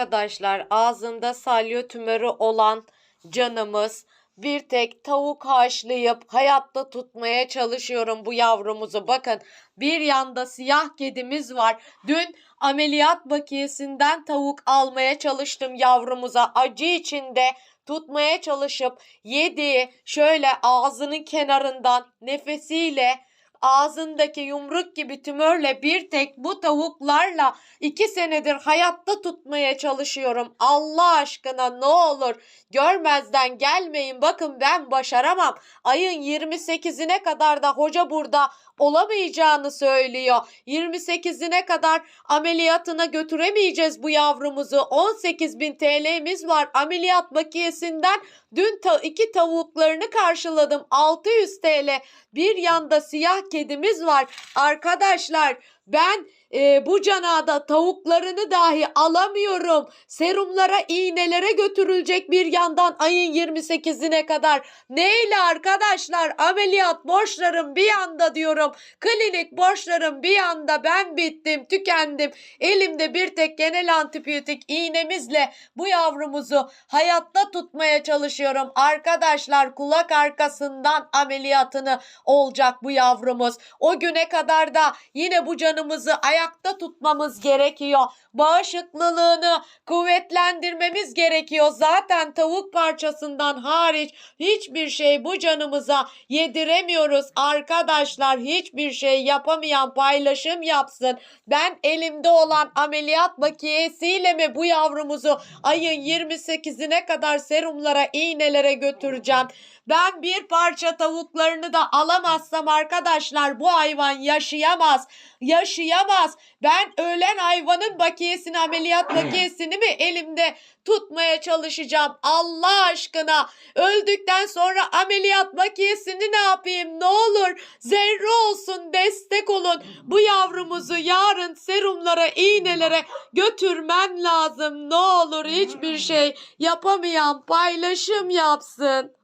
Arkadaşlar ağzında salyo tümörü olan canımız bir tek tavuk haşlayıp hayatta tutmaya çalışıyorum bu yavrumuzu. Bakın bir yanda siyah kedimiz var. Dün ameliyat bakiyesinden tavuk almaya çalıştım yavrumuza. Acı içinde tutmaya çalışıp yediği şöyle ağzının kenarından nefesiyle ağzındaki yumruk gibi tümörle bir tek bu tavuklarla iki senedir hayatta tutmaya çalışıyorum. Allah aşkına ne olur görmezden gelmeyin. Bakın ben başaramam. Ayın 28'ine kadar da hoca burada olamayacağını söylüyor. 28'ine kadar ameliyatına götüremeyeceğiz bu yavrumuzu. 18 bin TL'miz var ameliyat bakiyesinden. Dün ta iki tavuklarını karşıladım 600 TL. Bir yanda siyah kedimiz var. Arkadaşlar ben e, bu canada tavuklarını dahi alamıyorum. Serumlara, iğnelere götürülecek bir yandan ayın 28'ine kadar. Neyle arkadaşlar? Ameliyat borçlarım bir yanda diyorum. Klinik borçlarım bir yanda. Ben bittim, tükendim. Elimde bir tek genel antibiyotik iğnemizle bu yavrumuzu hayatta tutmaya çalışıyorum. Arkadaşlar kulak arkasından ameliyatını olacak bu yavrumuz. O güne kadar da yine bu canımızı ayakta tutmamız gerekiyor. Bağışıklılığını kuvvetlendirmemiz gerekiyor. Zaten tavuk parçasından hariç hiçbir şey bu canımıza yediremiyoruz. Arkadaşlar hiçbir şey yapamayan paylaşım yapsın. Ben elimde olan ameliyat bakiyesiyle mi bu yavrumuzu ayın 28'ine kadar serumlara, iğnelere götüreceğim? Ben bir parça tavuklarını da alamazsam arkadaşlar bu hayvan yaşayamaz. Yaşayamaz. Ben ölen hayvanın bakiyesini, ameliyat bakiyesini mi elimde tutmaya çalışacağım? Allah aşkına öldükten sonra ameliyat bakiyesini ne yapayım? Ne olur zerre olsun destek olun. Bu yavrumuzu yarın serumlara, iğnelere götürmem lazım. Ne olur hiçbir şey yapamayan paylaşım yapsın.